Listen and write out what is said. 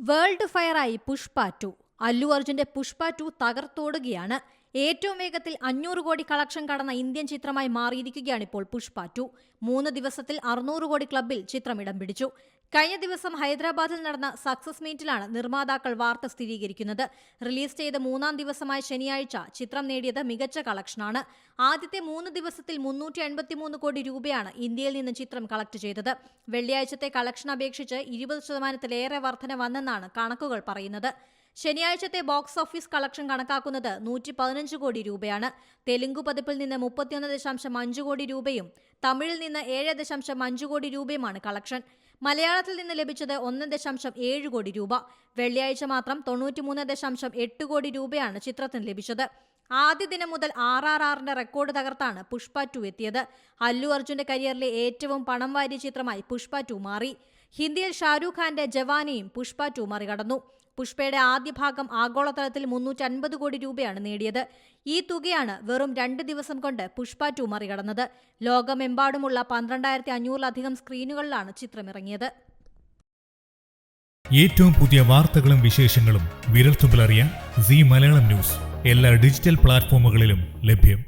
World ഫയറായി Pushpa two Allu അർജുന്റെ Pushpa to തകർത്തോടുകയാണ്. ഏറ്റവും വേഗത്തിൽ അഞ്ഞൂറ് കോടി കളക്ഷൻ കടന്ന ഇന്ത്യൻ ചിത്രമായി മാറിയിരിക്കുകയാണ് ഇപ്പോൾ പുഷ്പ ടു. മൂന്ന് ദിവസത്തിൽ അറുന്നൂറ് കോടി ക്ലബിൽ ചിത്രം ഇടം പിടിച്ചു. കഴിഞ്ഞ ദിവസം ഹൈദരാബാദിൽ നടന്ന സക്സസ് മീറ്റിലാണ് നിർമ്മാതാക്കൾ വാർത്ത സ്ഥിരീകരിക്കുന്നത്. റിലീസ് ചെയ്ത മൂന്നാം ദിവസമായ ശനിയാഴ്ച ചിത്രം നേടിയത് മികച്ച കളക്ഷനാണ്. ആദ്യത്തെ മൂന്ന് ദിവസത്തിൽ മുന്നൂറ്റി എൺപത്തിമൂന്ന് കോടി രൂപയാണ് ഇന്ത്യയിൽ നിന്ന് ചിത്രം കളക്ട് ചെയ്തത്. വെള്ളിയാഴ്ചത്തെ കളക്ഷൻ അപേക്ഷിച്ച് ഇരുപത് ശതമാനത്തിലേറെ വർധന വന്നെന്നാണ് കണക്കുകൾ പറയുന്നത്. ശനിയാഴ്ചത്തെ ബോക്സ് ഓഫീസ് കളക്ഷൻ കണക്കാക്കുന്നത് നൂറ്റി പതിനഞ്ച് കോടി രൂപയാണ്. തെലുങ്കു പതിപ്പിൽ നിന്ന് മുപ്പത്തിയൊന്ന് ദശാംശം അഞ്ച് കോടി രൂപയും തമിഴിൽ നിന്ന് ഏഴ് ദശാംശം അഞ്ച് കോടി രൂപയുമാണ് കളക്ഷൻ. മലയാളത്തിൽ നിന്ന് ലഭിച്ചത് ഒന്ന് ദശാംശം ഏഴ് കോടി രൂപ. വെള്ളിയാഴ്ച മാത്രം തൊണ്ണൂറ്റിമൂന്ന് ദശാംശം എട്ട് കോടി രൂപയാണ് ചിത്രത്തിന് ലഭിച്ചത്. ആദ്യ ദിനം മുതൽ ആർ ആർ ആറിന്റെ റെക്കോർഡ് തകർത്താണ് പുഷ്പ ടു എത്തിയത്. അല്ലു അർജുന്റെ കരിയറിലെ ഏറ്റവും പണം വാരിയ ചിത്രമായി പുഷ്പ ടു മാറി. ഹിന്ദിയിൽ ഷാരൂഖ് ഖാന്റെ ജവാനിയും പുഷ്പ ടു മറികടന്നു. പുഷ്പയുടെ ആദ്യ ഭാഗം ആഗോളതലത്തിൽ മുന്നൂറ്റി അൻപത് കോടി രൂപയാണ് നേടിയത്. ഈ തുകയാണ് വെറും രണ്ട് ദിവസം കൊണ്ട് പുഷ്പ ടു മറികടന്നത്. ലോകമെമ്പാടുമുള്ള പന്ത്രണ്ടായിരത്തി അഞ്ഞൂറിലധികം സ്ക്രീനുകളിലാണ് ചിത്രമിറങ്ങിയത്. ഏറ്റവും പുതിയ വാർത്തകളും വിശേഷങ്ങളും വിരൽത്തുമ്പിലറിയാൻ സി മലയാളം ന്യൂസ്. എല്ലാ ഡിജിറ്റൽ പ്ലാറ്റ്ഫോമുകളിലും ലഭ്യം.